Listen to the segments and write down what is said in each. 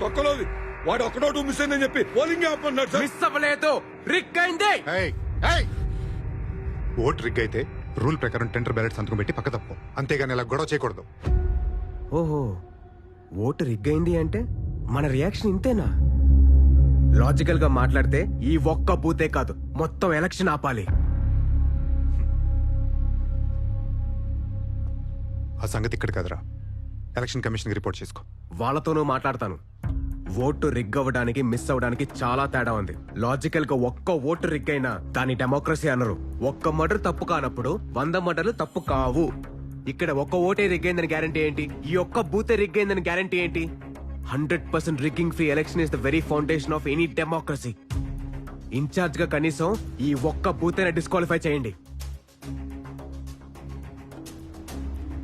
తొక్కలోది. వాడు ఒక్కడోటు మిస్ అయిందని చెప్పి పోలింగ్ ఆపన్నాడు సార్? మిస్ అవ్వలేదు. రిక్ అయింది. ఏయ్, ఏయ్. ఓట్ రిగ్ అయితే రూల్ ప్రకారం టెండర్ బ్యాలెట్ సంతకం పెట్టి పక్క తప్పు అంతేగాని ఇలా గొడవ చేయకూడదు. ఓహో ఓటు రిగ్ అయింది అంటే మన రియాక్షన్ ఇంతేనా? లాజికల్గా మాట్లాడితే ఈ ఒక్క బూతే కాదు మొత్తం ఎలక్షన్ ఆపాలి. ఆ సంగతి ఇక్కడ కదరా. ఎలక్షన్ కమిషన్ రిపోర్ట్ చేసుకో. వాళ్ళతోనూ మాట్లాడతాను. ఓటు రిగ్ అవ్వడానికి మిస్ అవ్వడానికి చాలా తేడా ఉంది. లాజికల్గా ఒక్క ఓటు రిగ్ అయినా దాని డెమోక్రసీ అనరు. ఒక్క మర్డర్ తప్పు కానప్పుడు వంద మర్డర్లు తప్పు కావు. ఇక్కడ ఒక్క ఓటే రిగ్ అయిందని గ్యారంటీ ఏంటి? ఈ ఒక్క బూతే రిగ్ అయిందని గ్యారంటీ ఏంటి? Hundred percent rigging free election is the very foundation of any democracy ఇన్ఛార్జ్గా కనీసం ఈ ఒక్క బూతేనే డిస్క్వాలిఫై చేయండి.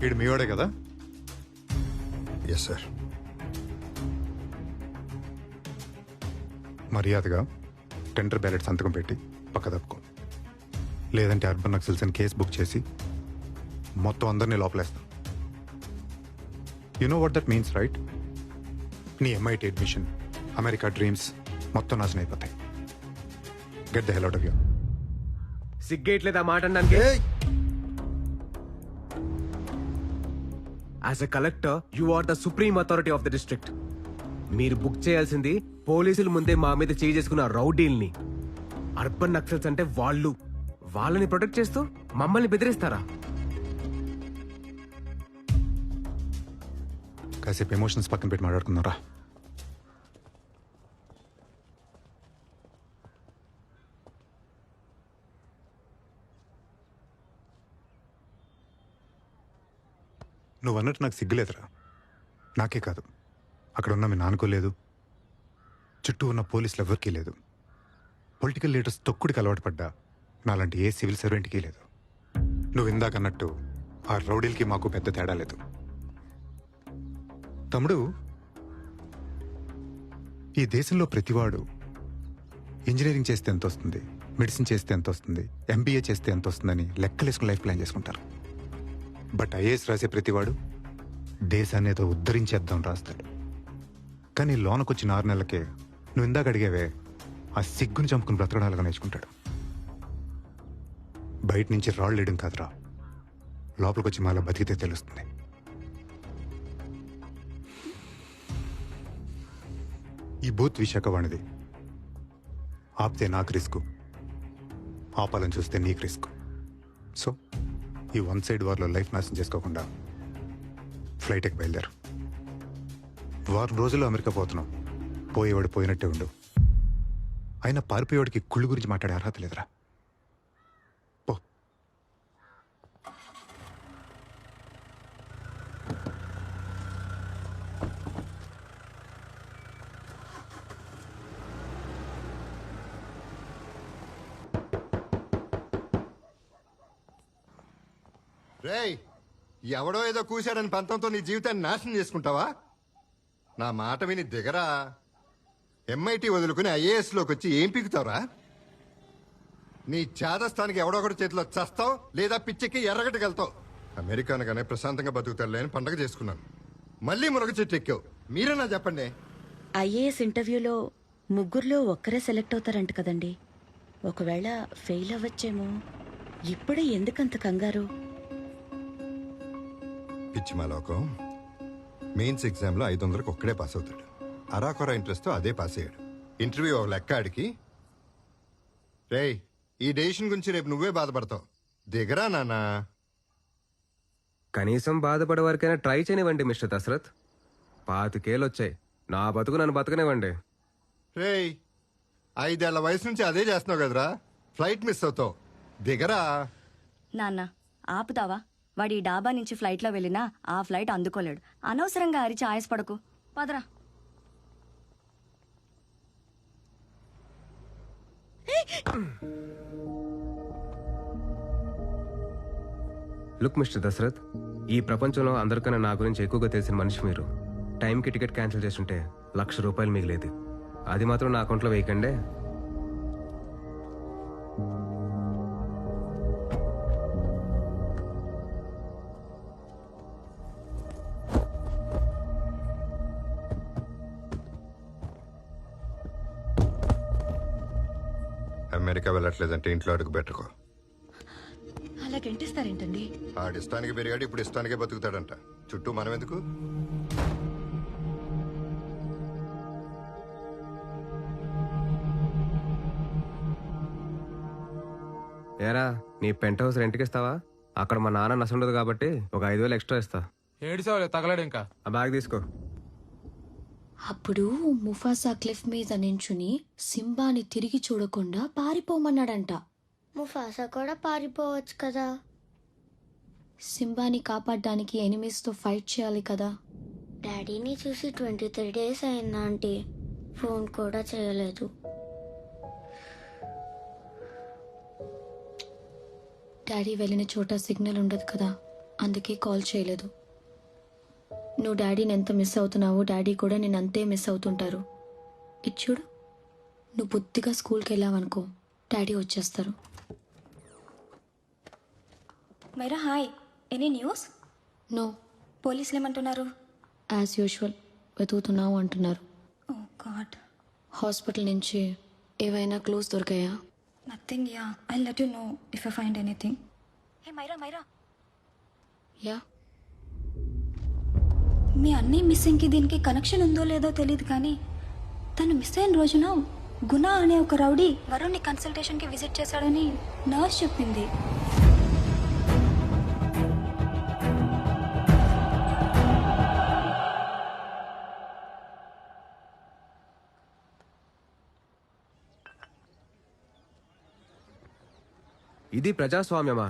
వీడు మీవాడే కదా? ఎస్ సార్ మర్యాదగా టెండర్ బ్యాలెట్ సంతకం పెట్టి పక్క తప్పుకో. లేదంటే అర్బన్ నక్సల్స్ అని కేసు బుక్ చేసి మొత్తం అందరినీ లోపలేస్తాం. You know what that means right నీ ఎంఐటి అడ్మిషన్ అమెరికా డ్రీమ్స్ మొత్తం నాశనం అయిపోతాయి. Get the hell out of you సిగ్గేట్లేదు ఆ మాట అనడానికి as a collector you are the supreme authority of the district మీరు బుక్ చేయాల్సింది పోలీసుల ముందే మా మీద చేయి చేసుకున్న రౌడీల్ని. అర్బన్ నక్సల్స్ అంటే వాళ్ళు. వాళ్ళని ప్రొటెక్ట్ చేస్తూ మమ్మల్ని బెదిరిస్తారా? కాసేపు ఎమోషన్స్ పక్కన పెట్టి మాట్లాడుకున్నారా నువ్వు అన్నట్టు నాకు సిగ్గులేదురా. నాకే కాదు. అక్కడ ఉన్న మీ లేదు. చుట్టూ ఉన్న పోలీసులు ఎవరికీ లేదు. పొలిటికల్ లీడర్స్ తొక్కుడికి అలవాటు పడ్డా. నాలాంటి ఏ సివిల్ సర్వెంట్కి లేదు. నువ్వు ఇందాక అన్నట్టు ఆ రౌడీలకి మాకు పెద్ద తేడా లేదు. తమ్ముడు ఈ దేశంలో ప్రతివాడు ఇంజనీరింగ్ చేస్తే ఎంత వస్తుంది మెడిసిన్ చేస్తే ఎంత వస్తుంది ఎంబీఏ చేస్తే ఎంత వస్తుందని లెక్కలేసుకుని లైఫ్ ప్లాన్ చేసుకుంటారు. బట్ ఐఏఎస్ రాసే ప్రతివాడు దేశాన్ని ఏదో ఉద్ధరించేద్దాం రాస్తాడు. కానీ లోనకొచ్చిన ఆరు నెలలకే నువ్వు ఇందాక అడిగేవే ఆ సిగ్గుని చంపుకుని బ్రతకడాలుగా నేర్చుకుంటాడు. బయట నుంచి రాళ్ళు వేయడం కాదురా. లోపలికొచ్చి మాలా బతికితే తెలుస్తుంది. ఈ బూత్ విశాఖ వాణిది ఆపితే నాకు రిస్క్. ఆపాలని చూస్తే నీకు రిస్క్. సో ఈ వన్ సైడ్ వార్లో లైఫ్ నాశనం చేసుకోకుండా ఫ్లైట్ ఎక్కి బయలుదేరు. వారం రోజుల్లో అమెరికా పోతున్నాం. పోయేవాడు పోయినట్టే ఉండు. అయినా పారిపోయేవాడికి కుళ్ళు గురించి మాట్లాడే అర్హత లేదురా. పో. రేయ్ ఎవడో ఏదో కూశాడని పంతంతో నీ జీవితాన్ని నాశనం చేసుకుంటావా? నా మాట విని దిగరా. ఎంఐటి వదులుకుని ఐఏఎస్లోకి వచ్చి ఏం పీకుతావురా? నీ చేదస్థానికి ఎవడో ఒకటి చేతిలో చస్తావు లేదా పిచ్చెక్కి ఎర్రగట్టుకెళ్తావు అమెరికానగానే ప్రశాంతంగా బతుకుతారులే అని పండగ చేసుకున్నాను. మళ్ళీ మునగ చెట్టు ఎక్కావు. మీరేనా చెప్పండి? ఐఏఎస్ ఇంటర్వ్యూలో ముగ్గురులో ఒక్కరే సెలెక్ట్ అవుతారంట కదండి. ఒకవేళ ఫెయిల్ అవ్వచ్చేమో. ఇప్పుడే ఎందుకంత కంగారు? పిచ్చి మా లోకం. మెయిన్స్ ఎగ్జామ్లో ఐదు వందలకు ఒక్కడే పాస్ అవుతాడు. అరాకొర ఇంట్రెస్ట్ అదే పాస్ అయ్యాడు. ఇంటర్వ్యూ ఒక లెక్క ఆడికి. రేయ్ ఈ డెసిషన్ గురించి రేపు నువ్వే బాధపడతావు. దిగరా నాన్నా. కనీసం బాధపడే వరకైనా ట్రై చేయనివ్వండి మిస్టర్ దశరథ్. పాతికేళ్ళు వచ్చాయి నా బతుకు నన్ను బతకనివ్వండి. రేయ్ ఐదేళ్ళ వయసు నుంచి అదే చేస్తున్నావు కదరా. ఫ్లైట్ మిస్ అవుతావు. దిగరా. నాన్న ఆపుతావా? వాడి డాబా నుంచి ఫ్లైట్లో వెళ్ళినా ఆ ఫ్లైట్ అందుకోలేడు. అనవసరంగా అరిచి ఆయాసపడకు. పదరా. లుక్ మిస్టర్ దశరథ్ ఈ ప్రపంచంలో అందరికన్నా నా గురించి ఎక్కువగా తెలిసిన మనిషి మీరు. టైంకి టికెట్ క్యాన్సిల్ చేస్తుంటే లక్ష రూపాయలు మిగిలేదు. అది మాత్రం నా అకౌంట్లో వేయకండే. అమెరికా వెళ్ళట్లేదంటే ఇంట్లో అడుగు పెట్టుకో. అలా గంటిస్తారేంటండి? ఆడి ఇష్టానికి పెరిగాడు ఇప్పుడు ఇష్టానికే బతుకుతాడంట. చుట్టూ మనం ఎందుకు? ఏరా నీ పెంట్ హౌస్ రెంట్కి ఇస్తావా? అక్కడ మా నాన్న నసుండదు కాబట్టి ఒక ఐదు వేలు ఎక్స్ట్రా ఇస్తా. ఏడిసావులే తగలడు ఇంకా. ఆ బ్యాగ్ తీసుకో. అప్పుడు ముఫాసా క్లిఫ్ మీద నించుని సింబాని తిరిగి చూడకుండా పారిపోమన్నాడంట. ముఫాసా కూడా పారిపోవచ్చు కదా? సింబాని కాపాడడానికి ఎనిమీస్తో ఫైట్ చేయాలి కదా? డాడీని చూసి ట్వంటీ త్రీ డేస్ అయిందా ఆంటీ. ఫోన్ కూడా చేయలేదు. డాడీ వెళ్ళిన చోట సిగ్నల్ ఉండదు కదా అందుకే కాల్ చేయలేదు. నువ్వు డాడీని ఎంత మిస్ అవుతున్నావో డాడీ కూడా నేను అంతే మిస్ అవుతుంటారు. ఇది చూడు. నువ్వు బుద్ధిగా స్కూల్కి వెళ్ళావనుకో డాడీ వచ్చేస్తారు. Myra hi. Any news? No. పోలీసులు ఏమంటున్నారు? యాజ్ యూజువల్ వెతుకుతున్నావు అంటున్నారు. ఓ గాడ్. హాస్పిటల్ నుంచి ఏవైనా clues దొరికాయా? Nothing yeah. I let you know if I find anything. Hey Myra Myra. Yeah. మీ అన్నీ మిస్సింగ్కి దీనికి కనెక్షన్ ఉందో లేదో తెలియదు కానీ తను మిస్ అయిన రోజున గుణ అనే ఒక రౌడీ వరుణ్ని కన్సల్టేషన్కి విజిట్ చేశాడని నర్స్ చెప్పింది. ఇది ప్రజాస్వామ్యమా?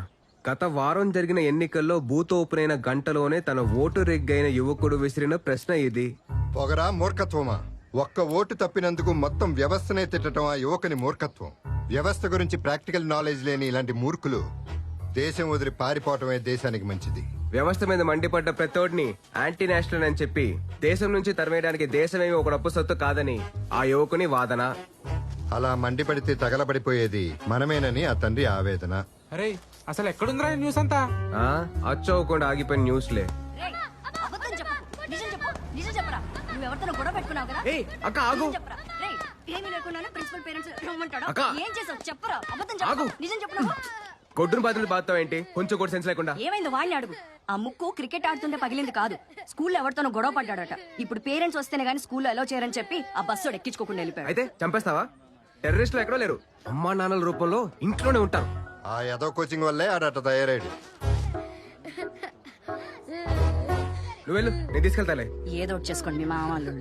గత వారం జరిగిన ఎన్నికల్లో బూత్ ఓపెన్ అయిన గంటలోనే తన ఓటు రెగ్గైన యువకుడు విసిరిన ప్రశ్న ఇది. పొగరా మూర్ఖత్వమా? ఒక్క ఓటు తప్పినందుకు మొత్తం వ్యవస్థనే తిట్టడం ఆ యువకుని మూర్ఖత్వం. వ్యవస్థ గురించి ప్రాక్టికల్ నాలెడ్జ్ లేని ఇలాంటి మూర్ఖులు దేశం వదిలి పారిపోవటమే దేశానికి మంచిది. వ్యవస్థ మీద మండిపడ్డ ప్రతోడిని యాంటీ నేషనల్ అని చెప్పి దేశం నుంచి తరిమేయడానికి దేశమేమి ఒక డప్పు సొత్తు కాదని ఆ యువకుని వాదన. అలా మండిపడితే తగలబడిపోయేది మనమేనని ఆ తండ్రి ఆవేదన. అరే అసలు ఎక్కడుందిరా ఈ న్యూస్ అంతా? ఆ? అచ్చవకుండా ఆగిపోయిన న్యూస్లే అబద్ధం చెప్పు. నిజం చెప్పు. నిజం చెప్పరా. నువ్వు ఎవరితో గొడవ పెట్టుకున్నావు కదా? ఏయ్ అక్క ఆగు. నిజం చెప్పరా. రేయ్ ఏమీ లేకుండానే ప్రిన్సిపల్ పేరెంట్స్ రమ్మంటాడా. అక్క. ఏం చేసావు? చెప్పరా. అబద్ధం ఆగు. చెప్పు నిజం చెప్పు నువ్వు. కొట్టును బాధలు బాధతావు ఏంటి? కొంచెం కూడా సెన్స్ లేకుండా. ఏమైందో వాళ్ళని అడుగు. ఆ ముక్కు క్రికెట్ ఆడుతుంటే పగిలింది కాదు. స్కూల్లో ఎవరితోనో గొడవ పడ్డాడట. ఇప్పుడు పేరెంట్స్ వస్తేనే గానీ స్కూల్లో ఎలా చేయరని చెప్పి ఆ బస్సు ఎక్కించుకోకుండా వెళ్ళిపోయాడు. అయితే చంపేస్తావా? టెర్రరిస్టులు ఎక్కడో లేరు. అమ్మా నాన్నల రూపంలో ఇంట్లోనే ఉంటారు. ఆ యదో కోచింగ్ వల్లే ఆడట తయారాడు నువ్వు వెళ్ళు నేను తీసుకెళ్తాలే. ఏదో ఒకటి చేసుకోండి మీ మామ వాళ్ళు.